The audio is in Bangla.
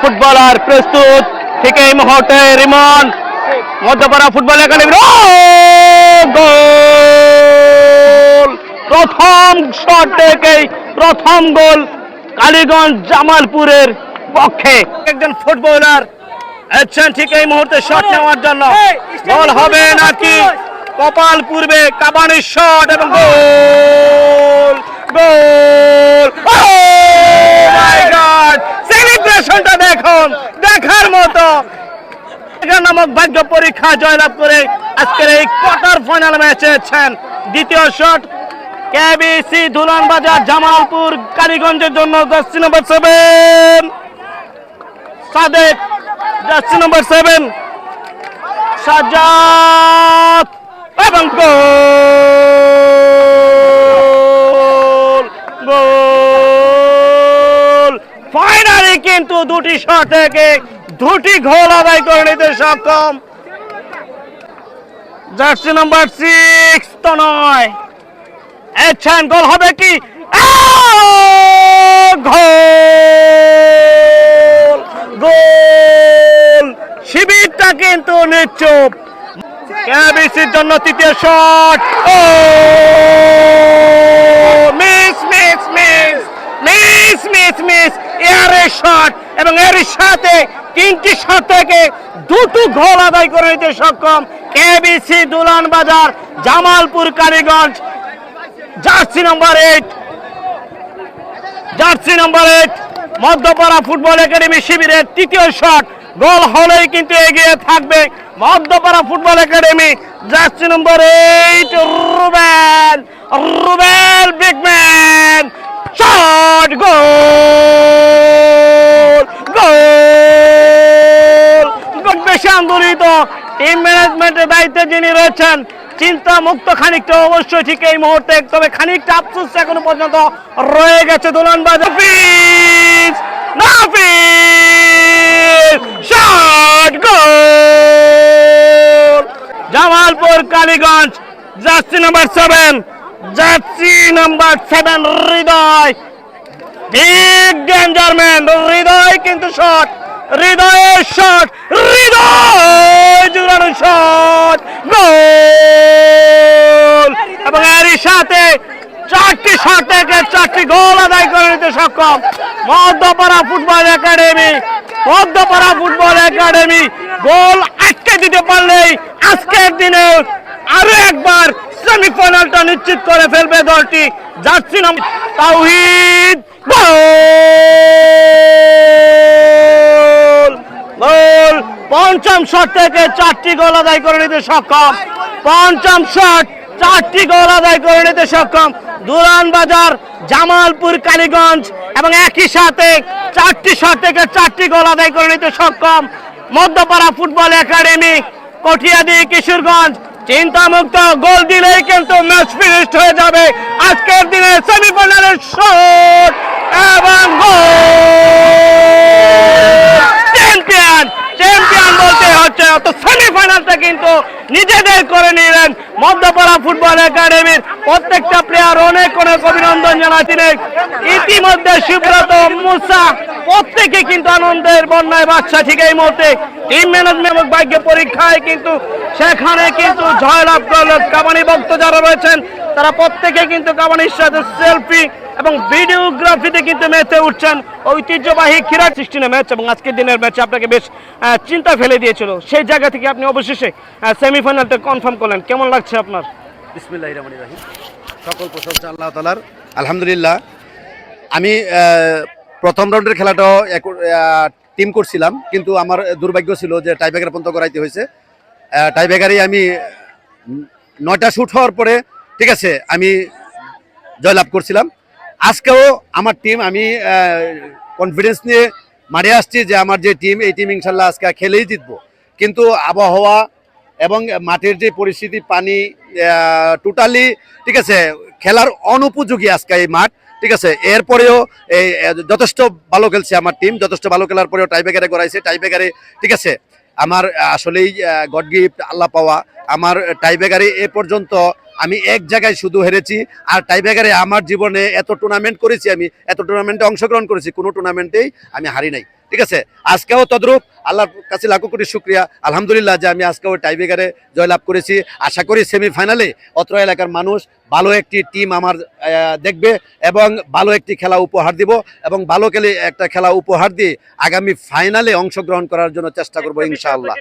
ফুটবলার প্রস্তুত। ঠিক এই মুহূর্তে Rimon Madhyapara football academy goal! প্রথম শট থেকেই প্রথম গোল কালীগঞ্জ জামালপুরের পক্ষে। একজন ফুটবলার আছেন ঠিক এই মুহূর্তে শট নেওয়ার জন্য। গোল হবে নাকি কপাল পূর্বে কাবানির শট এবং গোল গোল! নামক ভাগ্য পরীক্ষা জয়লাভ করে আজকের এই কোয়ার্টার ফাইনাল ম্যাচে আছেন দ্বিতীয় শট কেবিসি দুলান বাজার জামালপুর, কালীগঞ্জের জন্য jersey number seven Sadek jersey number seven Sajad এবং গোল ফাইনালি কিন্তু দুটি শট থেকে দুটি গোল আদায় করে নিতে সক্ষম। জার্সি নাম্বার সিক্স তো নয়। এছেন গোল হবে কি! গোল গোল। শিবিরটা কিন্তু নিশ্চুপ কেবিসির জন্য তৃতীয় শট। ও! Miss miss miss miss miss miss. এয়ারের shot এবং এর সাথে তিনটি শট থেকে দুটো গোল আদায় করে নিতে সক্ষম KBC Dulan Bazar, Jamalpur, Kaliganj. Jersey number eight jersey number eight Madhyapara football academy শিবিরের তৃতীয় শট। গোল হলেই কিন্তু এগিয়ে থাকবে Madhyapara football academy. Jersey number eight Rubel Rubel big man shot goal goal খুব বেশি আন্দোলিত টিম ম্যানেজমেন্টের দায়িত্বে যিনি রয়েছেন, চিন্তা মুক্ত খানিকটা অবশ্যই ঠিক এই মুহূর্তে, তবে খানিকটা আফসোস এখনও পর্যন্ত রয়ে গেছে Dolan Nafis! Shot goal Jamalpur, Kaliganj, jersey number seven jersey number seven, Hridoy. Big danger man Hridoy কিন্তু শট হৃদয়ের শট হৃদয় জুড়ানো শট গোল! এবং এরই সাথে চারটি শট থেকে চারটি গোল আদায় করে নিতে সক্ষম। Madhyapara football academy, Madhyapara football academy goal আটকে দিতে পারলেই আজকের দিনে আরও একবার সেমিফাইনালটা নিশ্চিত করে ফেলবে দলটি। জার্সি নাম তাওহিদ গোল। গোল। পঞ্চম শট থেকে চারটি গোল আদায় করে নিতে সক্ষম। পঞ্চম শট, চারটি গোল আদায় করে নিতে সক্ষম। দুরান বাজার, জামালপুর, কালীগঞ্জ এবং একই সাথে চারটি শট থেকে চারটি গোল আদায় করে নিতে সক্ষম। মধ্যপাড়া ফুটবল একাডেমি, কঠিয়াদি, কিশোরগঞ্জ চিন্তামুক্ত, গোল দিলেই কিন্তু ম্যাচ ফিনিশড হয়ে যাবে। আজকের দিনে সেমিফাইনালের শট এবং চ্যাম্পিয়ন চ্যাম্পিয়ন বলতে হচ্ছে অত সেমিফাইনালটা কিন্তু নিজেদের করে নিলেন মধ্যপাড়া ফুটবল একাডেমির প্রত্যেকটা প্লেয়ার অনেক অনেক অভিনন্দন জানাচ্ছিলেন ইতিমধ্যে সুব্রত, মুসা, প্রত্যেকে কিন্তু আনন্দের বন্যায় বাচ্চা ঠিক এই মুহূর্তে। টিম ম্যানেজমেন্ট এবং ভাগ্য পরীক্ষায় কিন্তু সেখানে কিন্তু জয়লাভ করল কাবানি ভক্ত যারা রয়েছেন, তারা প্রত্যেকে কিন্তু কাবানির সাথে সেলফি এবং ভিডিওগ্রাফিতে কিন্তু ম্যাচে উঠছেন ঐতিহ্যবাহী ক্রীড়া সিক্সটিনের ম্যাচ এবং আজকের দিনের ম্যাচে আপনাকে বেশ চিন্তা ফেলে দিয়েছিল। সেই জায়গা থেকে আপনি অবশেষে সেমিফাইনালটা কনফার্ম করলেন। কেমন লাগছে আপনার? সকল প্রশংসা আল্লাহ তালার আলহামদুলিল্লাহ। আমি প্রথম রাউন্ডের খেলাটাও টিম করছিলাম, কিন্তু আমার দুর্ভাগ্য ছিল যে টাইব্রেকার পর্যন্ত করাইতে হয়েছে। টাইব্রেকারই আমি নয়টা শুট হওয়ার পরে, ঠিক আছে, আমি জয়লাভ করছিলাম। আজকেও আমার টিম আমি কনফিডেন্স নিয়ে মাঠে আসছি যে আমার যে টিম এই টিম ইনশাল্লাহ আজকে খেলেই জিতবো। কিন্তু আবহাওয়া এবং মাঠের যে পরিস্থিতি, পানি টোটালি ঠিক আছে, খেলার অনুপযোগী আজকে এই মাঠ, ঠিক আছে। এরপরেও এই যথেষ্ট ভালো খেলছে আমার টিম যথেষ্ট ভালো খেলার পরেও টাইব্রেকারে গড়াইছে টাইব্রেকারে ঠিক আছে। আমার আসলেই গড গিফট আল্লাহ পাওয়া। আমার টাইব্রেকারে এ পর্যন্ত আমি এক জায়গায় শুধু হেরেছি আর টাইব্রেকারে আমার জীবনে এত টুর্নামেন্ট করেছি আমি এত টুর্নামেন্টে অংশগ্রহণ করেছি কোনো টুর্নামেন্টেই আমি হারি নাই। ঠিক আছে? আজকেও তদ্রূপ আল্লাহর কাছে লাখো কোটি শুক্রিয়া। আলহামদুলিল্লাহ যে আমি আজকেও টাইব্রেকারে জয়লাভ করেছি। আশা করি সেমিফাইনালে অত্র এলাকার মানুষ ভালো একটি টিম আমার দেখবে এবং ভালো একটি খেলা উপহার দিব এবং ভালো খেলে একটা খেলা উপহার দিয়ে আগামী ফাইনালে অংশগ্রহণ করার জন্য চেষ্টা করব ইনশাআল্লাহ।